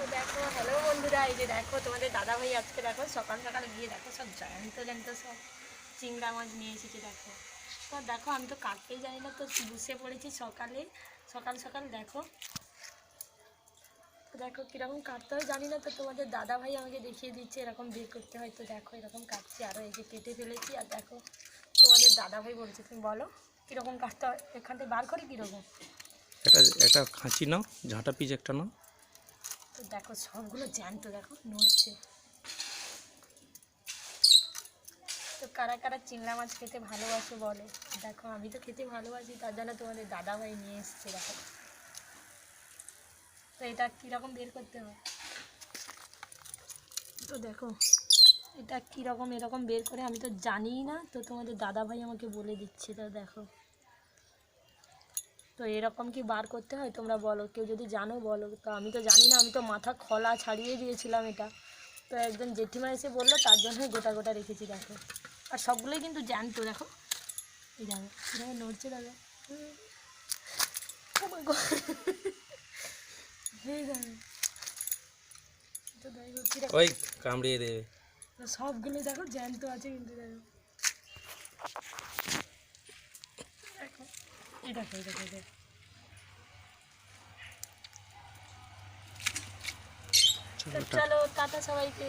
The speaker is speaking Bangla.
তো দেখো হ্যালো বন্ধুরা, এই যে দেখো, তোমাদের দাদা ভাই আজকে দেখো, সকাল সকাল গিয়ে দেখো সব জ্যান্ত জ্যান্ত সব চিংড়া মাছ নিয়ে এসেছে, দেখো। তো দেখো, আমি তো কাটতেই জানি না, তো বসে পড়েছি সকালে। সকাল সকাল দেখো। দেখো, কীরকম কাটতে হয় জানি না, তো তোমাদের দাদা ভাই আমাকে দেখিয়ে দিচ্ছে, এরকম বের করতে হয়, তো দেখো, এরকম কাটছি আরও এই যে কেটে ফেলেছি, আর দেখো, তোমাদের দাদা ভাই বলছে, তুমি বলো, কীরকম কাটতে হয়? এখান থেকে বার করি কীরকম? একটা একটা খাঁচি নাও, ঝাঁটা পিস একটা নাও। তো দেখো, সবগুলো জ্যান্ত দেখো, নড়ছে। তো কারা কারা চিংড়া মাছ খেতে ভালোবাসো বলো? দেখো, আমি তো খেতে ভালোবাসি, তার জন্য তোমাদের দাদা ভাই নিয়ে এসছে, দেখো। তো এটা কীরকম বের করতে হয় তো দেখো, এটা কীরকম এরকম বের করে আমি তো জানিই না, তো তোমাদের দাদা ভাই আমাকে বলে দিচ্ছে, তো দেখো। তো এরকম কি বার করতে হয় তোমরা বলো? কেউ যদি জানো বলো। তো আমি তো জানি না আমি তো মাথা খোলা ছাড়িয়ে দিয়েছিলাম এটা। তো একজন জেঠিমা এসে বলল তার জন্যই গোটা গোটা রেখেছি দেখো। আর সবগুলোই কিন্তু জ্যান্ত দেখো। এই দেখো কীভাবে নড়ছে দেখো। দেখো দেখো। ওই কামড়িয়ে দেবে সবগুলো দেখো জ্যান্ত আছে কিন্তু দেখো। দেখো এই দেখো দেখো এই দেখো তো চলো টাটা সবাইকে।